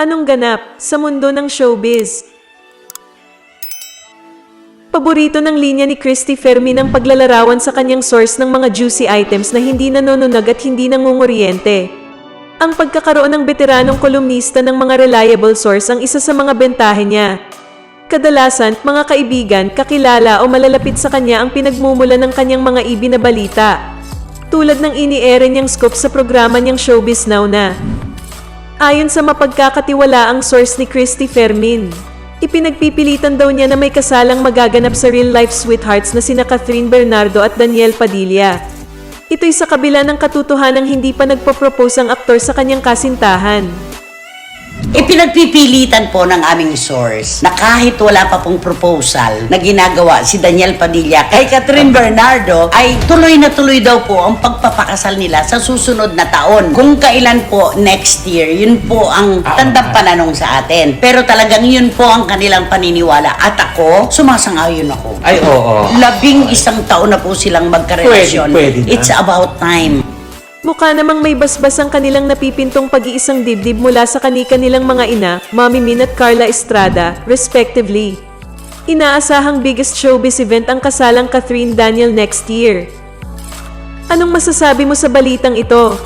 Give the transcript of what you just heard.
Anong ganap sa mundo ng showbiz? Paborito ng linya ni Christy Fermin ang paglalarawan sa kanyang source ng mga juicy items na hindi nanonunag at hindi nangunguryente. Ang pagkakaroon ng veteranong kolumnista ng mga reliable source ang isa sa mga bentahe niya. Kadalasan, mga kaibigan, kakilala o malalapit sa kanya ang pinagmumula ng kanyang mga ibinabalita. Tulad ng ini-ere niyang scoop sa programa niyang Showbiz Now na. Ayon sa mapagkakatiwalaang source ni Christy Fermin, ipinagpipilitan daw niya na may kasalang magaganap sa real-life sweethearts na sina Catherine Bernardo at Daniel Padilla. Ito'y sa kabila ng katotohanang hindi pa nagpo-propose ang aktor sa kanyang kasintahan. Ipinagpipilitan po ng aming source na kahit wala pa pong proposal na ginagawa si Daniel Padilla kay Catherine Bernardo ay tuloy na tuloy daw po ang pagpapakasal nila sa susunod na taon. Kung kailan po next year, yun po ang tandang pananong sa atin. Pero talagang yun po ang kanilang paniniwala. At ako, sumasang-ayon ako. Ay, oo. Labing isang taon na po silang magkarelasyon. Pwede, pwede na. It's about time. Mukha namang may basbas ang kanilang napipintong pag-iisang dibdib mula sa kani-kanilang mga ina, Mami Min at Carla Estrada, respectively. Inaasahang biggest showbiz event ang kasalang Catherine Daniel next year. Anong masasabi mo sa balitang ito?